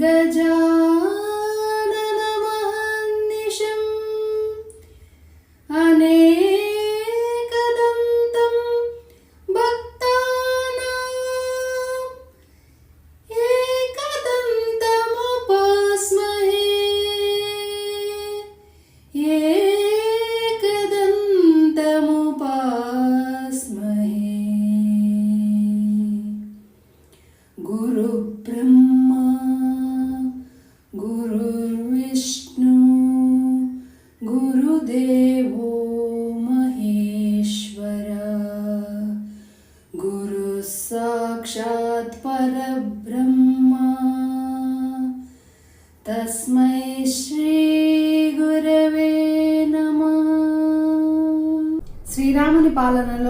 गजा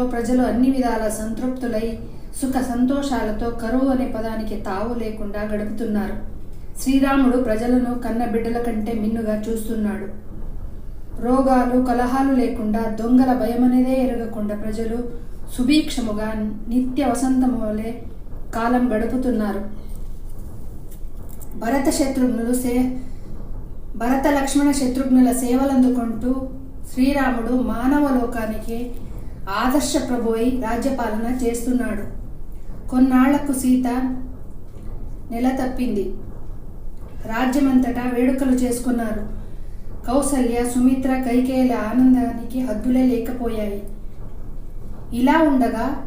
ప్రజలు అన్ని విధాల సంతృప్తులై సుఖ సంతోషాలతో కరువు అనే పదానికి తావు లేకుండా గడుపుతున్నారు. శ్రీరాముడు ప్రజలను కన్న బిడ్డల కంటే మిన్నుగా చూస్తున్నాడు. రోగాలు కలహాలు లేకుండా దొంగల భయమనేదే ఎరగకుండా ప్రజలు సుభీక్షముగా నిత్య వసంతము వలె కాలం గడుపుతున్నారు. భరత శత్రుఘ్నులు సే భరత లక్ష్మణ శత్రుఘ్నుల సేవలందుకుంటూ శ్రీరాముడు మానవ లోకానికి ఆదర్శ ప్రభువై రాజ్యపాలన చేస్తున్నాడు. కొన్నాళ్ళకు సీత నెల తప్పింది. రాజ్యమంతటా వేడుకలు చేసుకున్నారు. కౌసల్య సుమిత్ర కైకేయుల ఆనందానికి హద్దులే లేకపోయాయి. ఇలా ఉండగా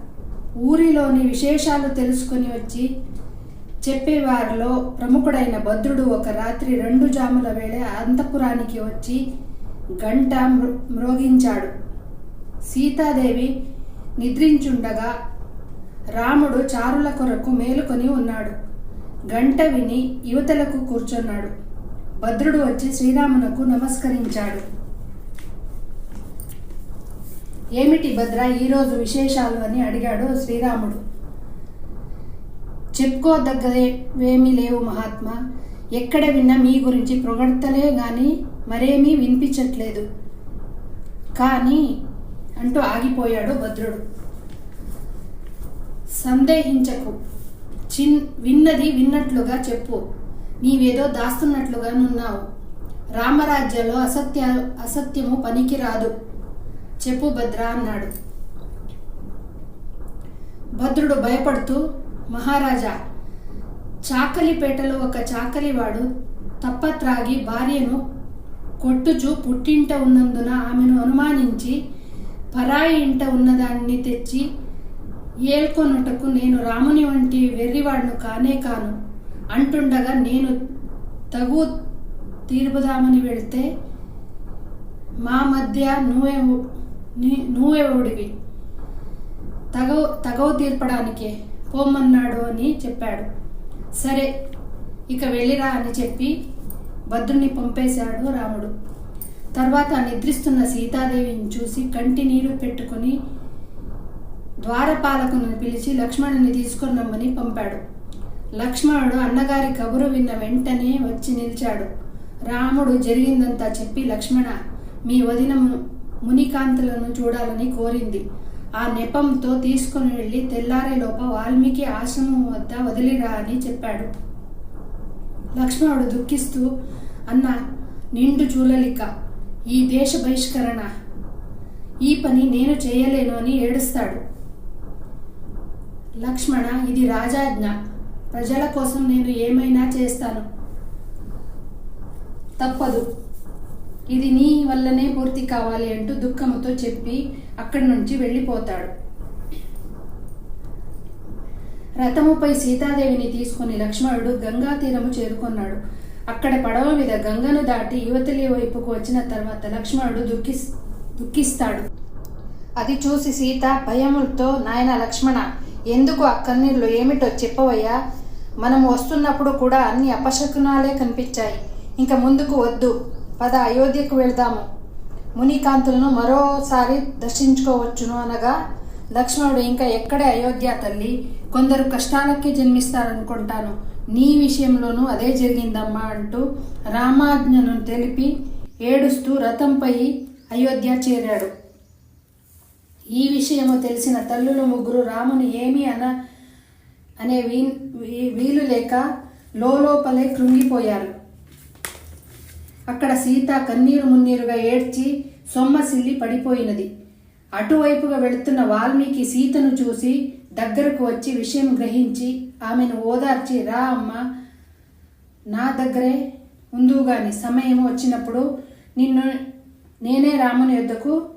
ఊరిలోని విశేషాలు తెలుసుకుని వచ్చి చెప్పేవారిలో ప్రముఖుడైన భద్రుడు ఒక రాత్రి రెండు జాముల వేళ అంతఃపురానికి వచ్చి గంట మృ మ్రోగించాడు. సీతాదేవి నిద్రించుండగా రాముడు చారుల కొరకు మేలుకొని ఉన్నాడు. గంట విని యువతలకు కూర్చున్నాడు. భద్రుడు వచ్చి శ్రీరామునకు నమస్కరించాడు. ఏమిటి భద్ర ఈరోజు విశేషాలు అని అడిగాడు శ్రీరాముడు. చెప్పుకోదగ్గవేమీ లేవు మహాత్మా. ఎక్కడ విన్నా మీ గురించి పొగడ్తలే కానీ మరేమీ వినిపించట్లేదు. కానీ అంటూ ఆగిపోయాడు భద్రుడు. సందేహించకు. చిన్ విన్నది విన్నట్లుగా చెప్పు. నీవేదో దాస్తున్నట్లుగా నున్నావు. రామరాజ్యంలో అసత్య అసత్యము పనికిరాదు. చెప్పు భద్ర అన్నాడు. భద్రుడు భయపడుతూ మహారాజా చాకలిపేటలో ఒక చాకలివాడు తప్పత్రాగి భార్యను కొట్టుచు పుట్టింట ఉన్నందున ఆమెను అనుమానించి పరాయి ఇంట ఉన్నదాన్ని తెచ్చి ఏల్కొనుటకు నేను రాముని వంటి వెర్రివాడును కానే కాను. అంటుండగా నేను తగు తీర్పుదామని వెళితే మా మధ్య నువ్వే నీ- నువ్వెవడివి తగవు తగవు తీర్పడానికే పోమన్నాడు అని చెప్పాడు. సరే ఇక వెళ్ళిరా అని చెప్పి భద్రుని పంపేశాడు రాముడు. తర్వాత నిద్రిస్తున్న సీతాదేవిని చూసి కంటి నీరు పెట్టుకుని ద్వారపాలకును పిలిచి లక్ష్మణుని తీసుకొని రమ్మని పంపాడు. లక్ష్మణుడు అన్నగారి కబురు విన్న వెంటనే వచ్చి నిలిచాడు. రాముడు జరిగిందంతా చెప్పి లక్ష్మణ మీ వదిన మునికాంతులను చూడాలని కోరింది. ఆ నెపంతో తీసుకుని వెళ్ళి తెల్లారేలోప వాల్మీకి ఆశ్రమం వద్ద వదిలిరా అని చెప్పాడు. లక్ష్మణుడు దుఃఖిస్తూ అన్న నిండు చూలలిక ఈ దేశ బహిష్కరణ. ఈ పని నేను చేయలేను అని ఏడుస్తాడు. లక్ష్మణ ఇది రాజాజ్ఞ. ప్రజల కోసం నేను ఏమైనా చేస్తాను. తప్పదు. ఇది నీ వల్లనే పూర్తి కావాలి అంటూ దుఃఖముతో చెప్పి అక్కడి నుంచి వెళ్ళిపోతాడు. రథముపై సీతాదేవిని తీసుకుని లక్ష్మణుడు గంగా తీరము చేరుకున్నాడు. అక్కడ పడవ మీద గంగను దాటి యువతలి వైపుకు వచ్చిన తర్వాత లక్ష్మణుడు దుఃఖిస్ దుఃఖిస్తాడు. అది చూసి సీత భయములతో నాయన లక్ష్మణ ఎందుకు ఆ కన్నీళ్ళు ఏమిటో చెప్పవయ్యా. మనం వస్తున్నప్పుడు కూడా అన్ని అపశకునాలే కనిపించాయి. ఇంకా ముందుకు వద్దు. పద అయోధ్యకు వెళ్దాము. మునికాంతులను మరోసారి దర్శించుకోవచ్చును అనగా లక్ష్మణుడు ఇంకా ఎక్కడే అయోధ్య తల్లి? కొందరు కష్టాలకే జన్మిస్తారనుకుంటాను. నీ విషయంలోనూ అదే జరిగిందమ్మా అంటూ రామాజ్ఞను తెలిపి ఏడుస్తూ రథంపై అయోధ్య చేరాడు. ఈ విషయము తెలిసిన తల్లులు ముగ్గురు రాముని ఏమీ అన అనే వీ వీ- వీలు లేక లోపలే కృంగిపోయారు. అక్కడ సీత కన్నీరు మున్నీరుగా ఏడ్చి సొమ్మసిల్లి పడిపోయినది. అటువైపుగా వెళుతున్న వాల్మీకి సీతను చూసి దగ్గరకు వచ్చి విషయం గ్రహించి ఆమెను ఓదార్చి రా అమ్మ నా దగ్గరే ఉందుగాని సమయం వచ్చినప్పుడు నిన్ను నేనే రాముని యొద్దకు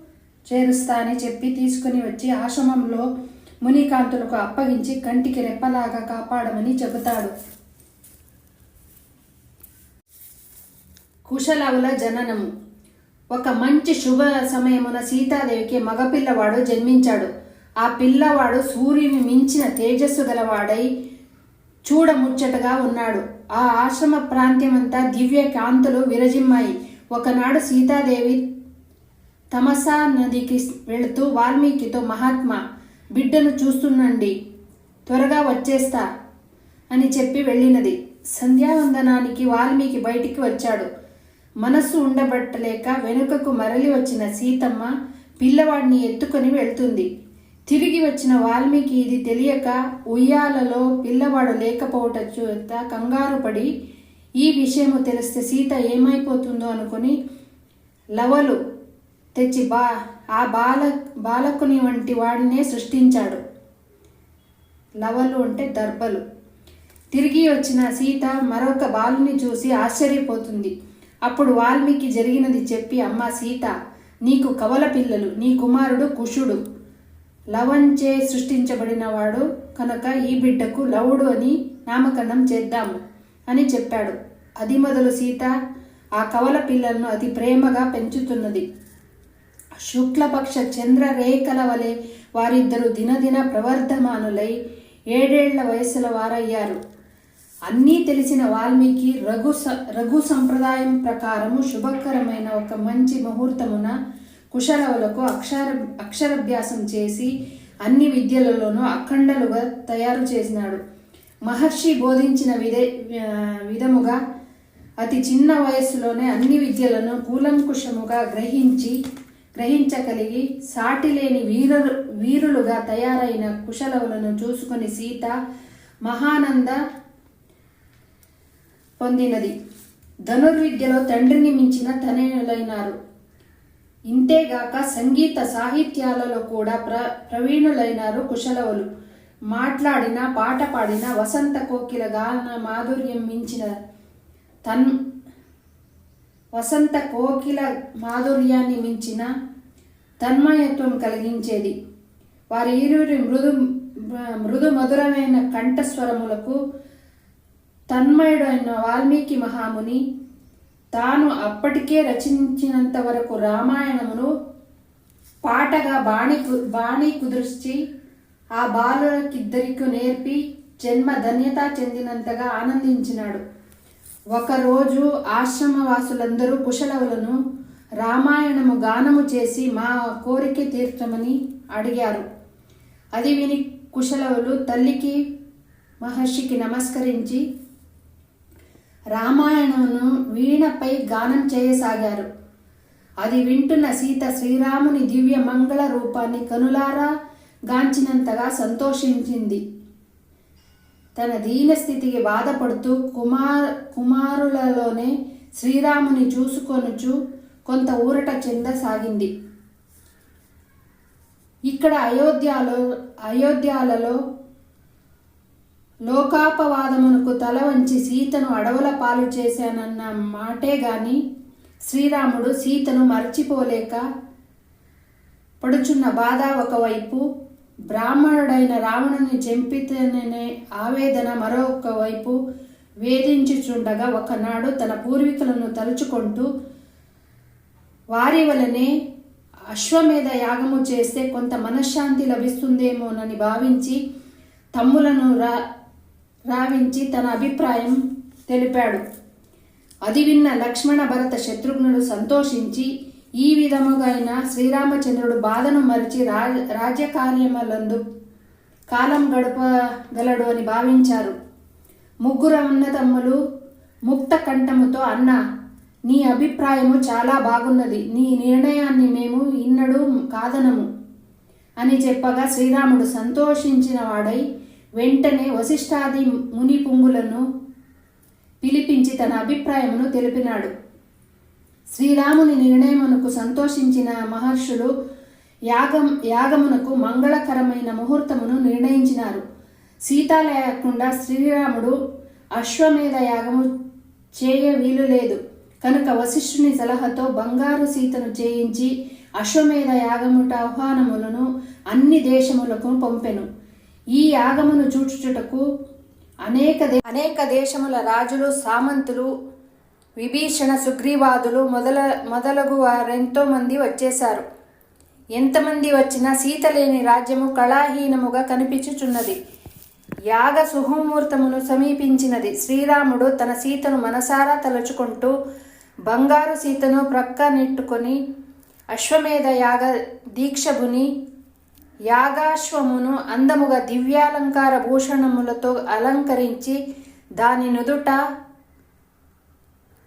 చేరుస్తా అని చెప్పి తీసుకుని వచ్చి ఆశ్రమంలో మునికాంతులకు అప్పగించి కంటికి రెప్పలాగా కాపాడమని చెబుతాడు. కుశలవుల జననము. ఒక మంచి శుభ సమయమున సీతాదేవికి మగపిల్లవాడు జన్మించాడు. ఆ పిల్లవాడు సూర్యుని మించిన తేజస్సు గలవాడై చూడముచ్చటగా ఉన్నాడు. ఆ ఆశ్రమ ప్రాంత్యమంతా దివ్య కాంతులు విరజిమ్మాయి. ఒకనాడు సీతాదేవి తమసా నదికి వెళుతూ వాల్మీకితో మహాత్మా బిడ్డను చూస్తుండండి. త్వరగా వచ్చేస్తా అని చెప్పి వెళ్ళినది. సంధ్యావందనానికి వాల్మీకి బయటికి వచ్చాడు. మనస్సు ఉండబట్టలేక వెనుకకు మరలి వచ్చిన సీతమ్మ పిల్లవాడిని ఎత్తుకొని వెళ్తుంది. తిరిగి వచ్చిన వాల్మీకి ఇది తెలియక ఉయ్యాలలో పిల్లవాడు లేకపోవట చూత కంగారు పడి ఈ విషయము తెలిస్తే సీత ఏమైపోతుందో అనుకుని లవలు తెచ్చి బా ఆ బాల బాలకుని వంటి వాడినే సృష్టించాడు. లవలు అంటే దర్భలు. తిరిగి వచ్చిన సీత మరొక బాలుని చూసి ఆశ్చర్యపోతుంది. అప్పుడు వాల్మీకి జరిగినది చెప్పి అమ్మ సీత నీకు కవల పిల్లలు నీ కుమారుడు కుషుడు. లవంచే సృష్టించబడినవాడు కనుక ఈ బిడ్డకు లవుడు అని నామకరణం చేద్దాము అని చెప్పాడు. అది మొదలు సీత ఆ కవల పిల్లలను అతి ప్రేమగా పెంచుతున్నది. శుక్లపక్ష చంద్రరేఖల వలె వారిద్దరూ దినదిన ప్రవర్ధమానులై ఏడేళ్ళ వయసుల వారయ్యారు. అన్నీ తెలిసిన వాల్మీకి రఘు స రఘు సంప్రదాయం ప్రకారము శుభకరమైన ఒక మంచి ముహూర్తమున కుశలవులకు అక్షర అక్షరాభ్యాసం చేసి అన్ని విద్యలలోనూ అఖండలుగా తయారు చేసినాడు. మహర్షి బోధించిన విధే విధముగా అతి చిన్న వయస్సులోనే అన్ని విద్యలను కూలంకుషముగా గ్రహించి గ్రహించగలిగి సాటిలేని వీరులు వీరులుగా తయారైన కుశలవులను చూసుకొని సీత మహానంద పొందినది. ధనుర్విద్యలో తండ్రిని మించిన తనయులైనారు. ఇంతేగాక సంగీత సాహిత్యాలలో కూడా ప్ర ప్రవీణులైనారు కుశలవులు. మాట్లాడిన పాట పాడిన వసంత కోకిల గాన మాధుర్యం మించిన తన్ వసంత కోకిల మాధుర్యాన్ని మించిన తన్మయత్వం కలిగించేది. వారి ఇరువురి మృదు మృదు మధురమైన కంఠస్వరములకు తన్మయుడైన వాల్మీకి మహాముని తాను అప్పటికే రచించినంత వరకు రామాయణమును పాటగా బాణి కు- బాణి కుదుర్చి ఆ బాలులకిద్దరికి నేర్పి జన్మ ధన్యత చెందినంతగా ఆనందించినాడు. ఒకరోజు ఆశ్రమవాసులందరూ కుశలవులను రామాయణము గానము చేసి మా కోరిక తీర్చమని అడిగారు. అది విని కుశలవులు తల్లికి మహర్షికి నమస్కరించి రామాయణమును వీణపై గానం చేయసాగారు. అది వింటున్న సీత శ్రీరాముని దివ్య మంగళ రూపాన్ని కనులారా గాంచినంతగా సంతోషించింది. తన దీనస్థితికి బాధపడుతూ కుమార్ కుమారులలోనే శ్రీరాముని చూసుకొనుచు కొంత ఊరట చెందసాగింది ఇక్కడ అయోధ్యలో అయోధ్యాలలో లోకాపవాదమునకు తల వంచి సీతను అడవుల పాలు చేశానన్న మాటే గాని శ్రీరాముడు సీతను మర్చిపోలేక పడుచున్న బాధ ఒకవైపు బ్రాహ్మణుడైన రావణుని చంపితేనే ఆవేదన మరొక వైపు వేధించుచుండగా ఒకనాడు తన పూర్వీకులను తలుచుకుంటూ వారి వలనే అశ్వమేధ యాగము చేస్తే కొంత మనశ్శాంతి లభిస్తుందేమోనని భావించి తమ్ములను రా రావించి తన అభిప్రాయం తెలిపాడు. అది విన్న లక్ష్మణ భరత శత్రుఘ్నుడు సంతోషించి ఈ విధముగైన శ్రీరామచంద్రుడు బాధను మరిచి రాజ రాజ్యకార్యములందు కాలం గడపగలడు అని భావించారు. ముగ్గురు అన్నదమ్ములు ముక్త కంఠముతో అన్న నీ అభిప్రాయము చాలా బాగున్నది నీ నిర్ణయాన్ని మేము ఇన్నడూ కాదనము అని చెప్పగా శ్రీరాముడు సంతోషించిన వాడై వెంటనే వశిష్ఠాది ముని పుంగులను పిలిపించి తన అభిప్రాయమును తెలిపినాడు. శ్రీరాముని నిర్ణయమునకు సంతోషించిన మహర్షులు యాగం యాగమునకు మంగళకరమైన ముహూర్తమును నిర్ణయించినారు. సీత లేకుండా శ్రీరాముడు అశ్వమేధ యాగము చేయ వీలు లేదు. కనుక వశిష్ఠుని సలహాతో బంగారు సీతను చేయించి అశ్వమేధ యాగముట ఆహ్వానములను అన్ని దేశములకు పంపెను. ఈ యాగమును చూచుటకు అనేక దే- అనేక దేశముల రాజులు సామంతులు విభీషణ సుగ్రీవాదులు మొదల మొదలగు వారెంతో మంది వచ్చేశారు. ఎంతమంది వచ్చినా సీత లేని రాజ్యము కళాహీనముగా కనిపించుచున్నది. యాగ సుహముహూర్తమును సమీపించినది. శ్రీరాముడు తన సీతను మనసారా తలుచుకుంటూ బంగారు సీతను ప్రక్క నెట్టుకొని అశ్వమేధ యాగ దీక్షభుని యాగాశ్వమును అందముగా దివ్యాలంకార భూషణములతో అలంకరించి దాని నుదుట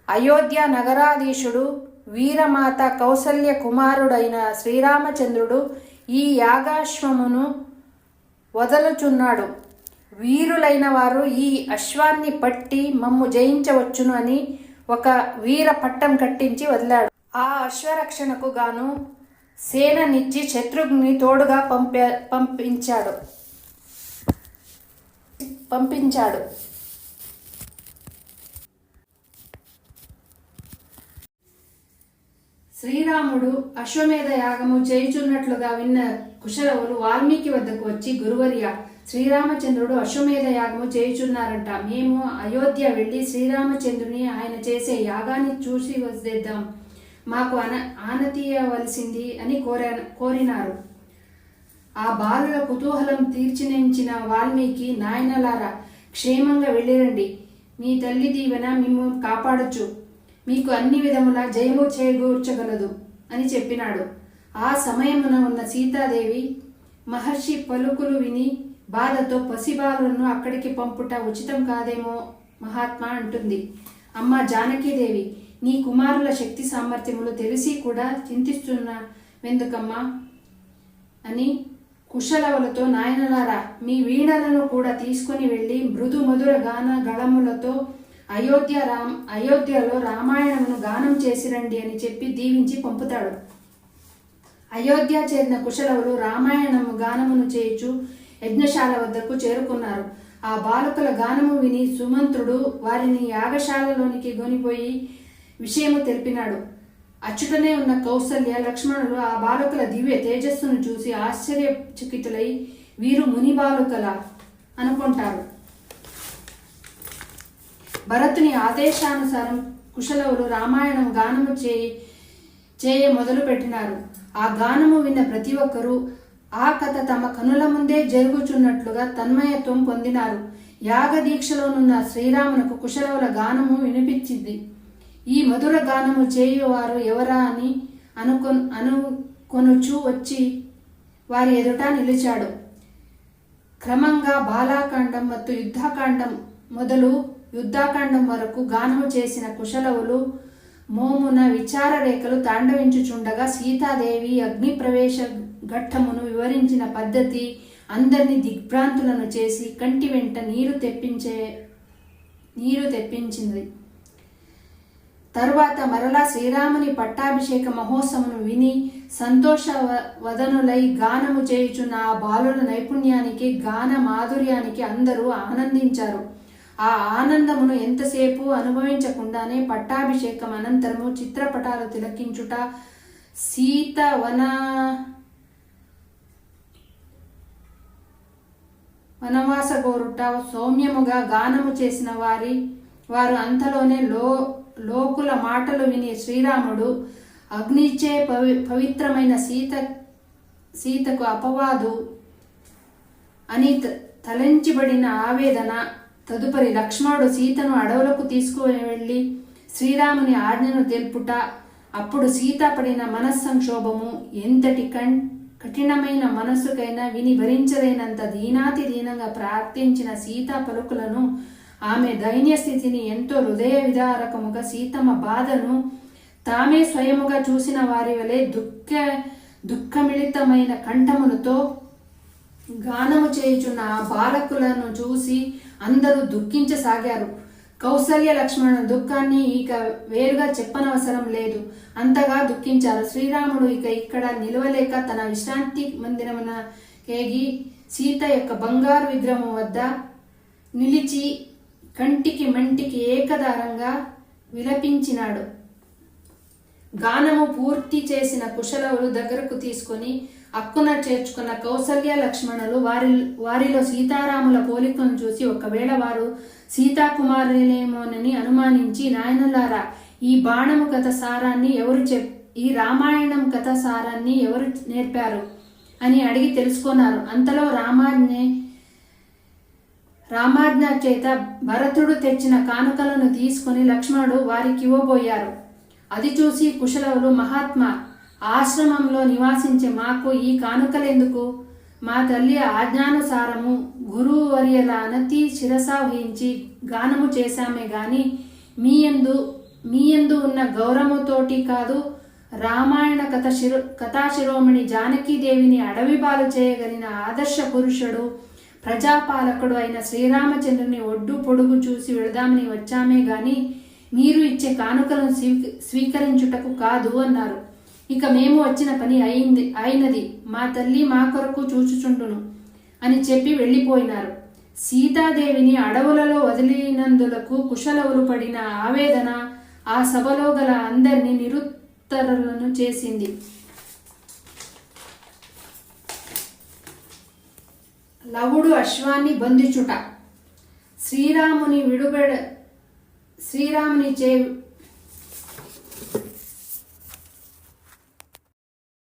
అయోధ్య నగరాధీశుడు వీరమాత కౌసల్య కుమారుడైన శ్రీరామచంద్రుడు ఈ యాగాశ్వమును వదలుచున్నాడు. వీరులైన వారు ఈ అశ్వాన్ని పట్టి మమ్ము జయించవచ్చును అని ఒక వీర పట్టం కట్టించి వదిలాడు. ఆ అశ్వరక్షణకు గాను సేననిచ్చి శత్రుఘ్ని తోడుగా పంప పంపించాడు. పంపించాడు. శ్రీరాముడు అశ్వమేధ యాగము చేయుచున్నట్లుగా విన్న కుశలవులు వాల్మీకి వద్దకు వచ్చి గురువర్య శ్రీరామచంద్రుడు అశ్వమేధ యాగము చేయుచున్నారంట. మేము అయోధ్య వెళ్ళి శ్రీరామచంద్రుని ఆయన చేసే యాగాన్ని చూసి వదిలేద్దాం. మాకు అన ఆనతీయవలసింది అని కోరా కోరినారు. ఆ బాలుల కుతూహలం తీర్చినించిన వాల్మీకి నాయనలారా క్షేమంగా వెళ్ళిరండి. మీ తల్లి దీవెన మేము కాపాడొచ్చు. మీకు అన్ని విధముల జయము చేకూర్చగలదు అని చెప్పినాడు. ఆ సమయమున ఉన్న సీతాదేవి మహర్షి పలుకులు విని బాధతో పసిబాలులను అక్కడికి పంపుట ఉచితం కాదేమో మహాత్మా అంటుంది. అమ్మ జానకీదేవి నీ కుమారుల శక్తి సామర్థ్యములు తెలిసి కూడా చింతిస్తున్న వెందుకమ్మా అని కుశలవులతో నాయనలారా మీ వీణలను కూడా తీసుకొని వెళ్ళి మృదు మధుర గాన గళములతో అయోధ్య రామ్ అయోధ్యలో రామాయణమును గానం చేసిరండి అని చెప్పి దీవించి పంపుతాడు. అయోధ్య చేరిన కుశలవులు రామాయణము గానమును చేయుచు యజ్ఞశాల వద్దకు చేరుకున్నారు. ఆ బాలుకల గానము విని సుమంత్రుడు వారిని యాగశాలలోనికి గొనిపోయి విషయము తెలిపినాడు. అచ్చుటనే ఉన్న కౌసల్య లక్ష్మణులు ఆ బాలుకల దివ్య తేజస్సును చూసి ఆశ్చర్యచకితులై వీరు ముని బాలుకల అనుకుంటారు. భరతుని ఆదేశానుసారం కుశలవులు రామాయణం గానము చేయి చేయ మొదలు పెట్టినారు. ఆ గానము విన్న ప్రతి ఒక్కరూ ఆ కథ తమ కనుల ముందే జరుగుచున్నట్లుగా తన్మయత్వం పొందినారు. యాగ దీక్షలోనున్న శ్రీరామునకు కుశలవుల గానము వినిపించింది. ఈ మధుర గానము చేయువారు ఎవరా అని అనుకొ అనుకొనుచు వచ్చి వారి ఎదుట నిలిచాడు క్రమంగా బాలాకాండం ಮತ್ತು యుద్ధకాండం మొదలు యుద్ధకాండం వరకు గానము చేసిన కుశలవులు మోమున విచార రేఖలు తాండవించుచుండగా సీతాదేవి అగ్ని ప్రవేశ ఘట్టమును వివరించిన పద్ధతి అందరినీ దిగ్భ్రాంతులను చేసి కంటి వెంట నీరు తెప్పించే నీరు తెప్పించింది తరువాత మరలా శ్రీరాముని పట్టాభిషేక మహోత్సవం విని సంతోష వదనులై గానము చేయుచున్న ఆ బాలుల నైపుణ్యానికి గాన మాధుర్యానికి అందరూ ఆనందించారు. ఆ ఆనందమును ఎంతసేపు అనుభవించకుండానే పట్టాభిషేకం అనంతరము చిత్రపటాలు తిలకించుట సీత వన వనవాస గోరుట సౌమ్యముగా గానము చేసిన వారి వారు అంతలోనే లో లోకుల మాటలు విని శ్రీరాముడు అగ్నిచే పవి పవిత్రమైన సీత సీతకు అపవాదు అని త- తలంచిబడిన ఆవేదన. తదుపరి లక్ష్మణుడు సీతను అడవులకు తీసుకుని వెళ్ళి శ్రీరాముని ఆజ్ఞను తెలుపుట. అప్పుడు సీత పడిన మనస్సంక్షోభము ఎంతటి కం కఠినమైన మనస్సుకైనా విని భరించలేనంత దీనాతి దీనంగా ప్రార్థించిన సీత పలుకులను ఆమె దైన్య స్థితిని ఎంతో హృదయ విదారకముగా సీతమ్మ బాధను తామే స్వయముగా చూసిన వారి వలె దుఃఖ దుఃఖమిళితమైన కంఠములతో గానము చేయుచున్న ఆ బాలకులను చూసి అందరూ దుఃఖించసాగారు. కౌసల్య లక్ష్మణ దుఃఖాన్ని ఇక వేరుగా చెప్పనవసరం లేదు. అంతగా దుఃఖించారు. శ్రీరాముడు ఇక ఇక్కడ నిలవలేక తన విశ్రాంతి మందిరమున కేగి సీత యొక్క బంగారు విగ్రహం వద్ద నిలిచి కంటికి మంటికి ఏకదారంగా విలపించినాడు. గానము పూర్తి చేసిన కుశలవులు దగ్గరకు తీసుకొని అక్కున చేర్చుకున్న కౌసల్య లక్ష్మణులు వారి వారిలో సీతారాముల పోలికను చూసి ఒకవేళ వారు సీతాకుమారులేమోనని అనుమానించి నాయనులారా ఈ బాణము కథ సారాన్ని ఎవరు చెప్ ఈ రామాయణం కథ సారాన్ని ఎవరు నేర్పారు? అని అడిగి తెలుసుకున్నారు. అంతలో రామాన్నే రామాజ్ఞ చేత భరతుడు తెచ్చిన కానుకలను తీసుకొని లక్ష్మణుడు వారికి ఇవ్వబోయారు. అది చూసి కుశలవులు మహాత్మా ఆశ్రమంలో నివాసించే మాకు ఈ కానుకలెందుకు? మా తల్లి ఆజ్ఞానుసారము గురువు వర్యల అనతి శిరసావహించి గానము చేశామే గాని మీయందు మీయందు ఉన్న గౌరవముతోటి కాదు రామాయణ కథ శిరో కథాశిరోమణి జానకీదేవిని అడవి పాలు చేయగలిగిన ఆదర్శ పురుషుడు ప్రజాపాలకుడు అయిన శ్రీరామచంద్రుని ఒడ్డు పొడుగు చూసి వెళదామని వచ్చామే గాని మీరు ఇచ్చే కానుకలను స్వీకరించుటకు కాదు అన్నారు. ఇక మేము వచ్చిన పని అయింది అయినది. మా తల్లి మా కొరకు చూచుచుండును అని చెప్పి వెళ్ళిపోయినారు. సీతాదేవిని అడవులలో వదిలినందులకు కుశలవులు పడిన ఆవేదన ఆ సభలో గల అందరినీ నిరుత్తరులను చేసింది. లవుడు అశ్వాన్ని బంధించుట. శ్రీరాముని విడుబడ శ్రీరాముని చే